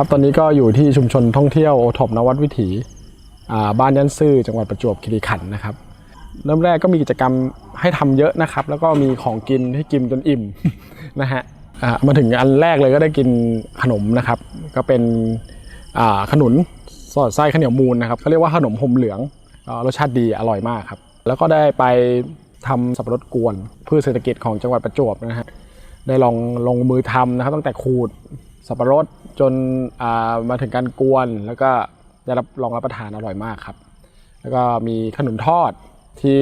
ครับ ตอนนี้ก็อยู่ที่ชุมชนท่องเที่ยวโอทบนวัดวิถีบ้านยันซื่อจังหวัดประจวบคีรีขันธ์นะครับ เริ่มแรกก็มีกิจกรรมให้ทำเยอะนะครับ แล้วก็มีของกินให้กินจนอิ่มนะฮะมาถึงอันแรกเลยก็ได้กินขนมนะครับ ก็เป็นขนุนสอดไส้ข้าวเหนียวมูลนะครับเขาเรียกว่าขนมห่มเหลืองรสชาติดีอร่อยมากครับ แล้วก็ได้ไปทำสับปะรดกวนพืชเศรษฐกิจของจังหวัดประจวบนะฮะได้ลองลงมือทำนะครับตั้งแต่ขูด สับปะรดจนมาถึงการกวน แล้วก็ได้รับลองรับประทานอร่อยมากครับ แล้วก็มีขนมทอดที่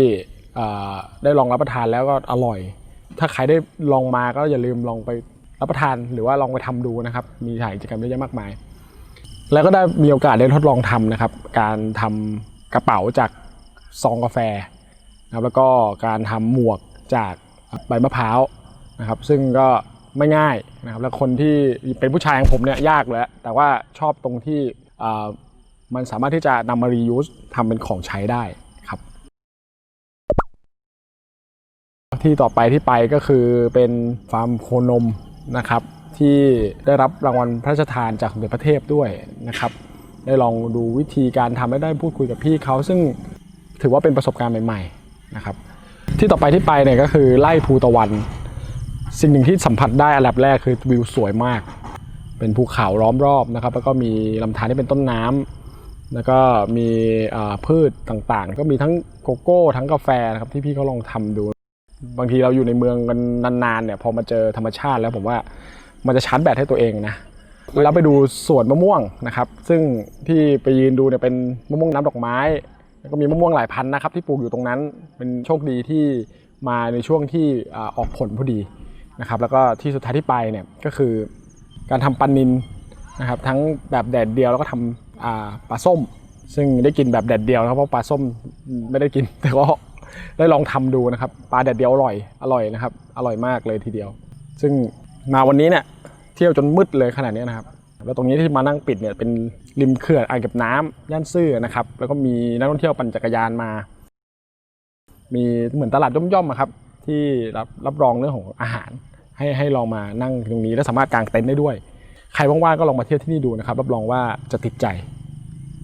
ได้ลองรับประทานแล้วก็อร่อย ถ้าใครได้ลองมาก็อย่าลืมลองไปรับประทานหรือว่าลองไปทำดูนะครับ มีถ่ายกิจกรรมเยอะแยะมากมาย แล้วก็ได้มีโอกาสได้ทดลองทำนะครับ การทำกระเป๋าจากซองกาแฟนะครับแล้วก็การทำหมวกจากใบมะพร้าวนะครับ ซึ่งก็ ไม่ง่ายนะครับแล้วคนที่เป็นผู้ชายอย่างผมเนี่ยยากเลยแต่ว่าชอบตรงที่มันสามารถที่จะนำมา reuse ทำเป็นของใช้ได้ครับ ที่ต่อไปที่ไปก็คือเป็นฟาร์มโคนมนะครับ ที่ได้รับรางวัลพระราชทานจากสมเด็จพระเทพด้วยนะครับ ได้ลองดูวิธีการทำและได้พูดคุยกับพี่เขาซึ่งถือว่าเป็นประสบการณ์ใหม่ ๆ นะครับ ที่ต่อไปที่ไปเนี่ยก็คือไล่ภูตะวัน สิ่งหนึ่งที่สัมผัสได้อันดับแรกคือวิวสวยมาก เป็นภูเขาล้อมรอบนะครับ แล้วก็มีลำธารที่เป็นต้นน้ำแล้วก็มีพืชต่างๆ ก็มีทั้งโกโก้ทั้งกาแฟนะครับที่พี่เขาลองทำดู บางทีเราอยู่ในเมืองกันนานๆเนี่ยพอมาเจอธรรมชาติแล้วผมว่ามันจะชาร์จแบตให้ตัวเองนะแล้วไปดูสวนมะม่วงนะครับ ซึ่งที่ไปยืนดูเนี่ยเป็นมะม่วงน้ำดอกไม้แล้วก็มีมะม่วงหลายพันธุ์นะครับที่ปลูกอยู่ตรงนั้นเป็นโชคดีที่มาในช่วงที่ออกผลพอดี นะครับแล้วก็ที่สุดท้ายที่ไปเนี่ยก็คือการทำปันนินนะครับทั้งแบบแดดเดียวแล้วก็ทำปลาส้ม ซึ่งได้กินแบบแดดเดียวนะครับเพราะปลาส้มไม่ได้กินแต่ก็ได้ลองทำดูนะครับปลาแดดเดียวอร่อยอร่อยนะครับอร่อยมากเลยทีเดียว ซึ่งมาวันนี้เนี่ยเที่ยวจนมืดเลยขนาดนี้นะครับแล้วตรงนี้ที่มานั่งปิดเนี่ยเป็นริมเขื่อนอ่างเก็บน้ำย่านซื่อนะครับแล้วก็มีนักท่องเที่ยวปั่นจักรยานมา มีเหมือนตลาดย่อมๆอะครับ ที่รับรับรองเรื่องของอาหาร ให้ให้ลองมานั่งตรงนี้และสามารถกางเต็นท์ได้ด้วย ใครว่างๆก็ลองมาเที่ยวที่นี่ดูนะครับรับรองว่าจะติดใจ